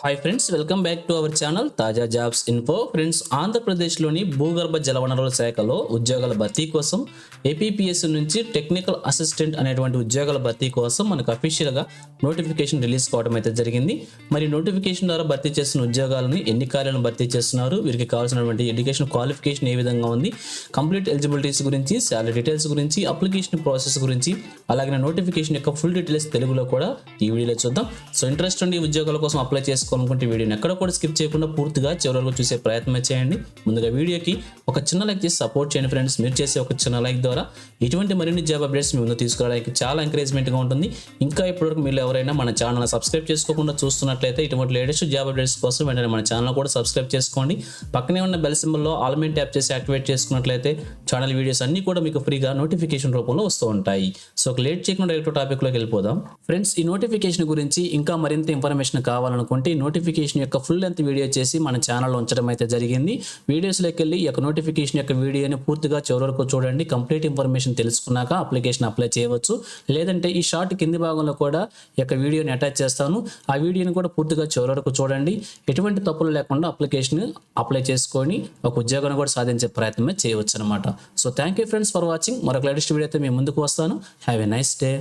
Hi friends welcome back to our channel తాజా jobs info friends ఆంధ్రప్రదేశ్లోని భూగర్భ జలవనరుల శాఖలో ఉద్యోగాల భర్తీ కోసం ఏపీపీఎస్ నుంచి టెక్నికల్ అసిస్టెంట్ అనేటువంటి ఉద్యోగాల భర్తీ కోసం మనకు అఫీషియల్గా నోటిఫికేషన్ రిలీజ్ కావడం అయితే జరిగింది. మరి నోటిఫికేషన్ ద్వారా భర్తీ చేస్తున్న ఉద్యోగాలను ఎన్ని కార్యాలను భర్తీ చేస్తున్నారు వీరికి కావాల్సినటువంటి ఎడ్యుకేషన్ క్వాలిఫికేషన్ ఏ విధంగా ఉంది కంప్లీట్ ఎలిజిబిలిటీస్ గురించి శాలరీ డీటెయిల్స్ గురించి అప్లికేషన్ ప్రాసెస్ గురించి అలాగే నోటిఫికేషన్ యొక్క ఫుల్ డీటెయిల్స్ తెలుగులో కూడా ఈ వీడియోలో చూద్దాం. సో ఇంట్రెస్ట్ ఉండి ఉద్యోగాల కోసం అప్లై చేసుకోవాలనుకుంటే వీడియోని ఎక్కడ కూడా స్కిప్ చేయకుండా పూర్తిగా చివరి చూసే ప్రయత్నం చేయండి. ముందుగా వీడియోకి ఒక చిన్న లైక్ చేసి సపోర్ట్ చేయండి ఫ్రెండ్స్. మీరు చేసే ఒక చిన్న లైక్ ద్వారా ఇటువంటి మరిన్ని జాబ్ అప్డేట్స్ మీ ముందు తీసుకురావడానికి చాలా ఎంకరేజ్మెంట్గా ఉంటుంది. ఇంకా ఇప్పటివరకు మీరు ఎవరైనా మన ఛానల్ సబ్స్క్రైబ్ చేసుకోకుండా చూస్తున్నట్లయితే ఇటువంటి లేటెస్ట్ జాబ్ అప్డేట్స్ కోసం వెంటనే మన ఛానల్ కూడా సబ్స్క్రైబ్ చేసుకోండి. పక్కనే ఉన్న బెల్ సింబల్లో ఆల్మెంట్ ట్యాప్ చేసి యాక్టివేట్ చేసుకున్నట్లయితే ఛానల్ వీడియోస్ అన్ని కూడా మీకు ఫ్రీగా నోటిఫికేషన్ రూపంలో వస్తూ ఉంటాయి. సో ఒక లేట్ చేయకుండా డైరెక్ట్ టాపిక్లోకి వెళ్ళిపోదాం. ఫ్రెండ్స్ ఈ నోటిఫికేషన్ గురించి ఇంకా మరింత ఇన్ఫర్మేషన్ కావాలనుకుంటే నోటిఫికేషన్ యొక్క ఫుల్ లెంత్ వీడియో చేసి మన ఛానల్లో ఉంచడం అయితే జరిగింది. వీడియోస్లోకి వెళ్ళి ఈ యొక్క నోటిఫికేషన్ యొక్క వీడియోని పూర్తిగా చివరి వరకు చూడండి. కంప్లీట్ ఇన్ఫర్మేషన్ తెలుసుకున్నాక అప్లికేషన్ అప్లై చేయవచ్చు. లేదంటే ఈ షార్ట్ కింది భాగంలో కూడా ఈ యొక్క వీడియోని అటాచ్ చేస్తాను. ఆ వీడియోని కూడా పూర్తిగా చివరి వరకు చూడండి. ఎటువంటి తప్పులు లేకుండా అప్లికేషన్ అప్లై చేసుకొని ఒక ఉద్యోగాన్ని కూడా సాధించే ప్రయత్నమే చేయవచ్చు అనమాట so thank you friends for watching మరొక లేటెస్ట్ వీడియో అయితే మేము ముందుకు వస్తాను. Have a nice day